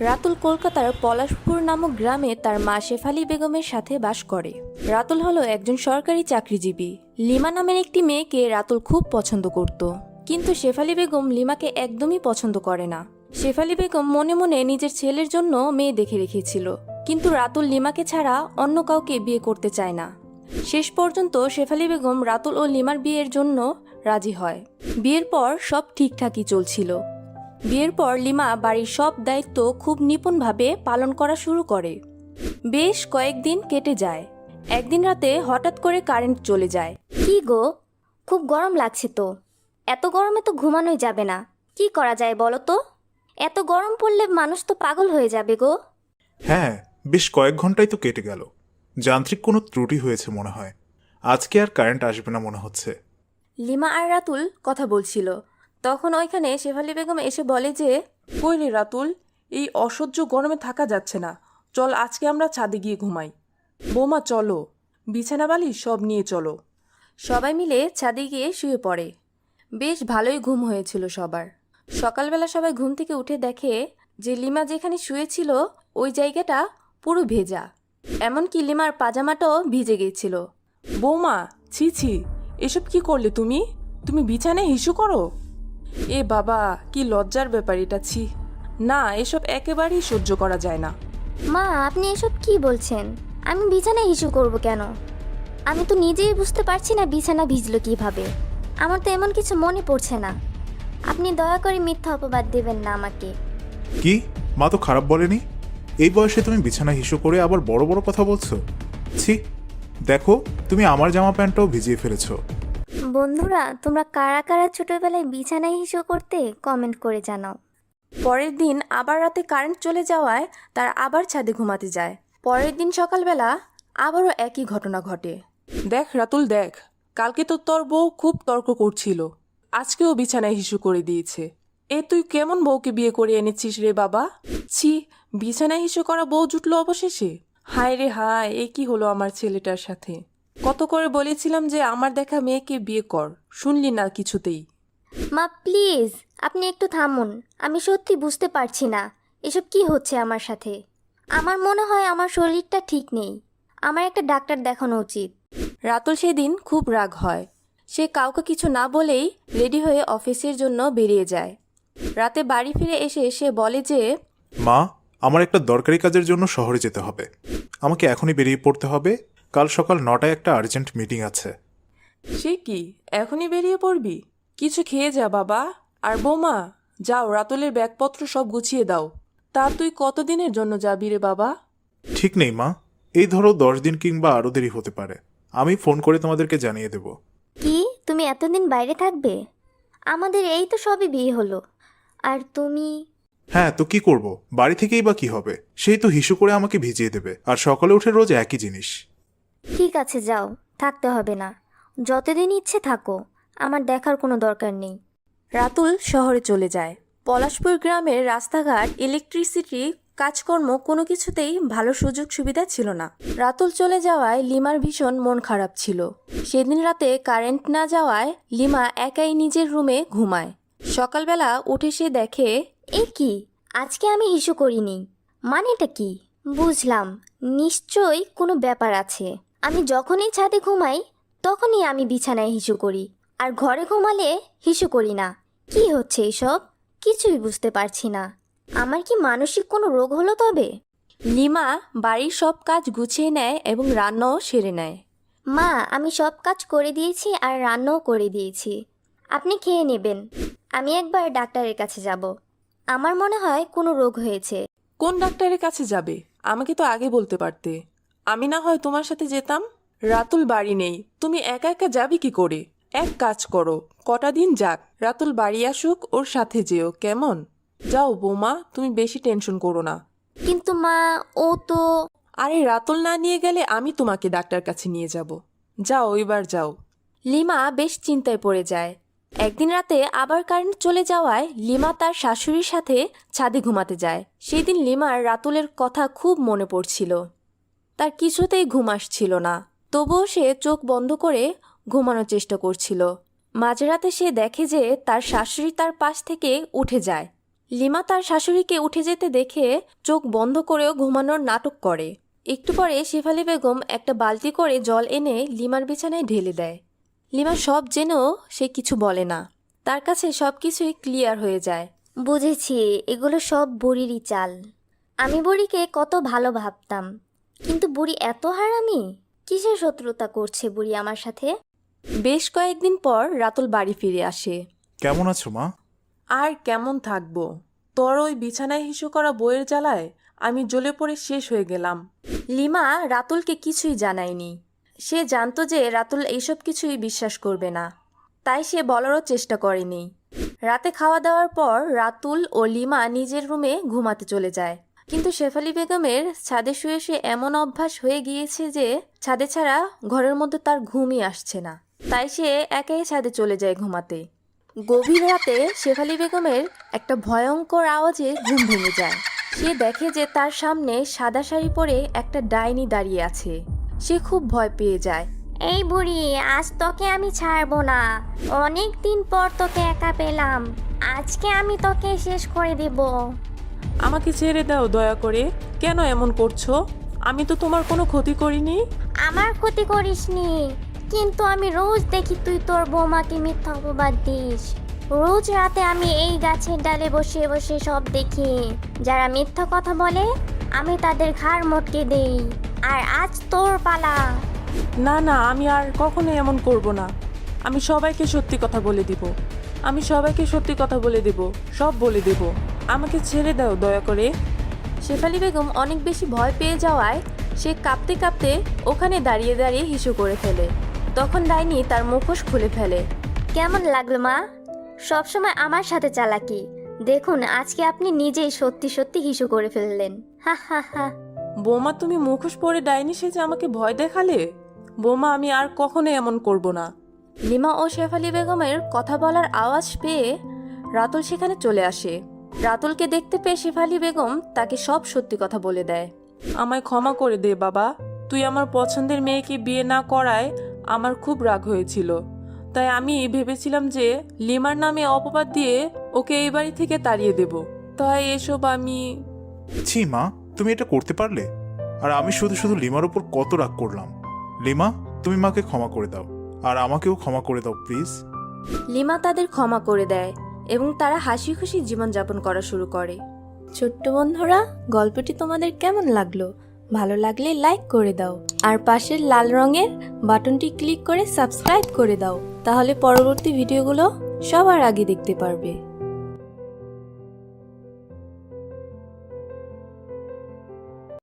রাতুল কলকাতার পলাশপুর নামক গ্রামে তার মা শেফালি বেগমের সাথে বাস করে। রাতুল হলো একজন সরকারি চাকরিজীবী। লিমা নামের একটি মেয়েকে রাতুল খুব পছন্দ করত। কিন্তু শেফালি বেগম লিমাকে একদমই পছন্দ করে না। শেফালি বেগম মনে মনে নিজের ছেলের জন্য মেয়ে দেখে রেখেছিল। কিন্তু রাতুল লিমাকে ছাড়া অন্য কাউকে বিয়ে করতে চায় না। শেষ পর্যন্ত শেফালি বেগম রাতুল ও লিমার বিয়ের জন্য রাজি হয়। বিয়ের পর সব ঠিকঠাকই চলছিল। বিয়ের পর লিমা বাড়ির সব দায়িত্ব খুব নিপুণভাবে পালন করা শুরু করে। বেশ কয়েকদিন কেটে যায়। একদিন রাতে হঠাৎ করে কারেন্ট চলে যায়। কি গো? খুব গরম লাগছে তো। এত গরমে তো ঘুমানোই যাবে না। কি করা যায় বলো তো? এত গরম পড়লে মানুষ তো পাগল হয়ে যাবে গো। হ্যাঁ বেশ কয়েক ঘন্টাই তো কেটে গেল। যান্ত্রিক কোনো ত্রুটি হয়েছে মনে হয়। আজকে আর কারেন্ট আসবে না মনে হচ্ছে। লিমা আর রাতুল কথা বলছিল। তখন ওইখানে শেফালি বেগম এসে বলে যে কই রে রাতুল এই অসহ্য গরমে থাকা যাচ্ছে না। চল আজকে আমরা ছাদে গিয়ে ঘুমাই। বৌমা চলো। বিছানা বালিশ সব নিয়ে চলো। সবাই মিলে ছাদে গিয়ে শুয়ে পড়ে। বেশ ভালোই ঘুম হয়েছিল সবার। সকালবেলা সবাই ঘুম থেকে উঠে দেখে যে লিমা যেখানে শুয়েছিল ওই জায়গাটা পুরো ভেজা। এমনকি লিমার পাজামাটাও ভিজে গিয়েছিল বৌমা ছি ছি এসব কি করলে তুমি? তুমি বিছানায় হিসু করো? এ বাবা কি লজ্জার ব্যাপার এটা ছি। না এসব একেবারেই সহ্য করা যায় না। মা আপনি এসব কি বলছেন? আমি বিছানা ইস্যু করব কেন? আমি তো নিজেই বুঝতে পারছি না বিছানা ভিজলো কীভাবে। আমার তো এমন কিছু মনে পড়ছে না। আপনি দয়া করে মিথ্যা অপবাদ দেবেন না আমাকে। কি? মা তো খারাপ বলেনি? এই বয়সে তুমি বিছানা হিসু করে আবার বড় বড় কথা বলছো? ছি দেখো তুমি আমার জামা প্যান্টটাও ভিজিয়ে ফেলেছো। বন্ধুরা তোমরা কারা কারা ছোটবেলায় বিছানায় হিসু করতে কমেন্ট করে জানাও। পরের দিন আবার রাতে কারেন্ট চলে যাওয়ায় তার আবার ছাদে ঘুমাতে যায়। পরের দিন সকালবেলা আবারও একই ঘটনা ঘটে। দেখ রাতুল দেখ কালকে তো তোর বউ খুব তর্ক করছিল। আজকেও বিছানায় হিসু করে দিয়েছে। এ তুই কেমন বউকে বিয়ে করে এনেছিস রে বাবা? ছি বিছানায় হিসু করা বউ জুটলো অবশেষে? হায় রে হায় এ কি হলো আমার ছেলেটার সাথে? কত করে বলেছিলাম যে আমার দেখা মেয়েকে বিয়ে কর শুনলি না কিছুতেই। মা প্লিজ আপনি একটু থামুন। আমি সত্যি বুঝতে পারছি না এসব কি হচ্ছে আমার সাথে? আমার মনে হয় আমার শরীরটা ঠিক নেই। আমার একটা ডাক্তার দেখানো উচিত। রাতুল সেদিন খুব রাগ হয়। সে কাউকে কিছু না বলেই রেডি হয়ে অফিসের জন্য বেরিয়ে যায়। রাতে বাড়ি ফিরে এসে সে বলে যে মা আমার একটা দরকারি কাজের জন্য শহরে যেতে হবে। আমাকে এখনই বেরিয়ে পড়তে হবে। কাল সকাল নটায় একটা আর্জেন্ট মিটিং আছে। সে কি? এখনই বেরিয়ে পড়বি? কিছু খেয়ে যা বাবা। আর বৌমা যাও রাতুলের ব্যাগপত্র সব গুছিয়ে দাও। তা তুই কতদিনের জন্য যাবি রে বাবা? ঠিক নেই মা। এই ধরো দশ দিন কিংবা আরও দেরি হতে পারে। আমি ফোন করে তোমাদেরকে জানিয়ে দেব। কি? তুমি এতদিন বাইরে থাকবে? আমাদের এই তো সবই বিয়ে হলো। আর তুমি? হ্যাঁ তো কি করব? বাড়ি থেকেই বা কি হবে? সেই তো হিসু করে আমাকে ভিজিয়ে দেবে। আর সকালে উঠে রোজ একই জিনিস। ঠিক আছে যাও। থাকতে হবে না। যতদিন ইচ্ছে থাকো আমার দেখার কোনো দরকার নেই। রাতুল শহরে চলে যায়। পলাশপুর গ্রামের রাস্তাঘাট ইলেকট্রিসিটি কাজকর্ম কোনো কিছুতেই ভালো সুযোগ সুবিধা ছিল না। রাতুল চলে যাওয়ায় লিমার ভীষণ মন খারাপ ছিল। সেদিন রাতে কারেন্ট না যাওয়ায় লিমা একাই নিজের রুমে ঘুমায়। সকালবেলা উঠে সে দেখে এ কি? আজকে আমি হিসু করিনি। মানেটা কি? বুঝলাম। নিশ্চয়ই কোনো ব্যাপার আছে। আমি যখনই ছাদে ঘুমাই তখনই আমি বিছানায় হিসু করি। আর ঘরে ঘুমালে হিসু করি না। কি হচ্ছে এসব? কিছুই বুঝতে পারছি না। আমার কি মানসিক কোনো রোগ হলো তবে? লিমা বাড়ির সব কাজ গুছিয়ে নেয় এবং রান্নাও সেরে নেয়। মা আমি সব কাজ করে দিয়েছি আর রান্নাও করে দিয়েছি। আপনি খেয়ে নেবেন। আমি একবার ডাক্তারের কাছে যাব। আমার মনে হয় কোনো রোগ হয়েছে। কোন ডাক্তারের কাছে যাবে? আমাকে তো আগে বলতে পারতে। আমি না হয় তোমার সাথে যেতাম? রাতুল বাড়ি নেই। তুমি একা একা যাবি কি করে? এক কাজ করো কটা দিন যাক। রাতুল বাড়ি আসুক ওর সাথে যেও কেমন? যাও বৌমা তুমি বেশি টেনশন করো না। কিন্তু মা ও তো আরে রাতুল না নিয়ে গেলে আমি তোমাকে ডাক্তার কাছে নিয়ে যাব। যাও এবার যাও। লিমা বেশ চিন্তায় পড়ে যায়। একদিন রাতে আবার কারেন্ট চলে যাওয়ায় লিমা তার শাশুড়ির সাথে ছাদে ঘুমাতে যায়। সেই দিন লিমার রাতুলের কথা খুব মনে পড়ছিল। তার কিছুতেই ঘুম আসছিল না। তবুও সে চোখ বন্ধ করে ঘুমানোর চেষ্টা করছিল। মাঝরাতে সে দেখে যে তার শাশুড়ি তার পাশ থেকে উঠে যায়। লিমা তার শাশুড়িকে উঠে যেতে দেখে চোখ বন্ধ করেও ঘুমানোর নাটক করে। একটু পরে শেফালি বেগম একটা বালতি করে জল এনে লিমার বিছানায় ঢেলে দেয়। লিমা সব জেনেও সে কিছু বলে না। তার কাছে সব কিছুই ক্লিয়ার হয়ে যায়। বুঝেছি, এগুলো সব বুড়িরই চাল। আমি বুড়িকে কত ভালো ভাবতাম। কিন্তু বুড়ি এত হারামি? কিসের শত্রুতা করছে বুড়ি আমার সাথে? বেশ কয়েকদিন পর রাতুল বাড়ি ফিরে আসে। কেমন আছো মা? আর কেমন থাকব? তোর ওই বিছানায় হিসু করা বইয়ের জ্বালায় আমি জ্বলে পড়ে শেষ হয়ে গেলাম। লিমা রাতুলকে কিছুই জানায়নি। সে জানতো যে রাতুল এইসব কিছুই বিশ্বাস করবে না। তাই সে বলারও চেষ্টা করেনি। রাতে খাওয়া দাওয়ার পর রাতুল ও লিমা নিজের রুমে ঘুমাতে চলে যায়। কিন্তু শেফালি বেগমের ছাদে শুয়ে শুয়ে এমন অভ্যাস হয়ে গিয়েছে যে ছাদে ছাড়া ঘরের মধ্যে তার ঘুমই আসছে না। তাই সে একাই ছাদে চলে যায় ঘুমাতে। গভীর রাতে শেফালি বেগমের একটা ভয়ঙ্কর আওয়াজে ঘুম ভেঙে যায়। সে দেখে যে তার সামনে সাদা শাড়ি পরে একটা ডাইনি দাঁড়িয়ে আছে। সে খুব ভয় পেয়ে যায়। এই বুড়ি, আজ তোকে আমি ছাড়বো না। অনেক দিন পর তোকে একা পেলাম। আজকে আমি তোকে শেষ করে দেব। আমাকে ছেড়ে দাও দয়া করে। কেন এমন করছ? আমি তো তোমার কোনো ক্ষতি করিনি। আমার ক্ষতি করিসনি। কিন্তু আমি রোজ দেখি তুই তোর বৌমাকে মিথ্যা অপবাদ দিস। রোজ রাতে আমি এই গাছের ডালে বসে বসে সব দেখি। যারা মিথ্যা কথা বলে আমি তাদের ঘাড় মটকে দেই। আর আজ তোর পালা। না না আমি আর কখনো এমন করব না। আমি সবাইকে সত্যি কথা বলে দিব। আমি সবাইকে সত্যি কথা বলে দেব সব বলে দেব। আমাকে ছেড়ে দাও দয়া করে। শেফালি বেগম অনেক বেশি ভয় পেয়ে যাওয়ায় সে কাঁপতে কাঁপতে ওখানে দাঁড়িয়ে দাঁড়িয়ে হিসু করে ফেলে। তখন ডাইনি তার মুখোশ খুলে ফেলে। কেমন লাগল মা? সবসময় আমার সাথে চালাকি। দেখুন আজকে আপনি নিজেই সত্যি সত্যি হিসু করে ফেললেন। হা হা হা। বৌমা তুমি মুখোশ পরে ডাইনি সেজে আমাকে ভয় দেখালে? বোমা আমি আর কখনো এমন করব না। লিমা ও শেফালি বেগমের কথা বলার আওয়াজ পেয়ে রাতুল সেখানে চলে আসে। রাতুলকে দেখতে পেয়ে শেফালি বেগম তাকে সব সত্যি কথা বলে দেয়। আমায় ক্ষমা করে দে বাবা। তুই আমার পছন্দের মেয়েকে বিয়ে না করায় আমার খুব রাগ হয়েছিল। তাই আমি ভেবেছিলাম যে লিমার নামে অপবাদ দিয়ে ওকে এই বাড়ি থেকে তাড়িয়ে দেব। তাই এসব আমি ছি মা তুমি এটা করতে পারলে? আর আমি শুধু শুধু লিমার উপর কত রাগ করলাম। লিমা তুমি মাকে ক্ষমা করে দাও। আর আমাকেও ক্ষমা করে দাও প্লিজ। লিমা তাদের ক্ষমা করে দেয়। এবং তারা হাসি খুশি জীবনযাপন করা শুরু করে। ছোট্ট বন্ধুরা, গল্পটি তোমাদের কেমন লাগল? ভালো লাগলে লাইক করে দাও। আর পাশের লাল রঙের বাটনটি ক্লিক করে সাবস্ক্রাইব করে দাও। তাহলে পরবর্তী ভিডিওগুলো সবার আগে দেখতে পারবে।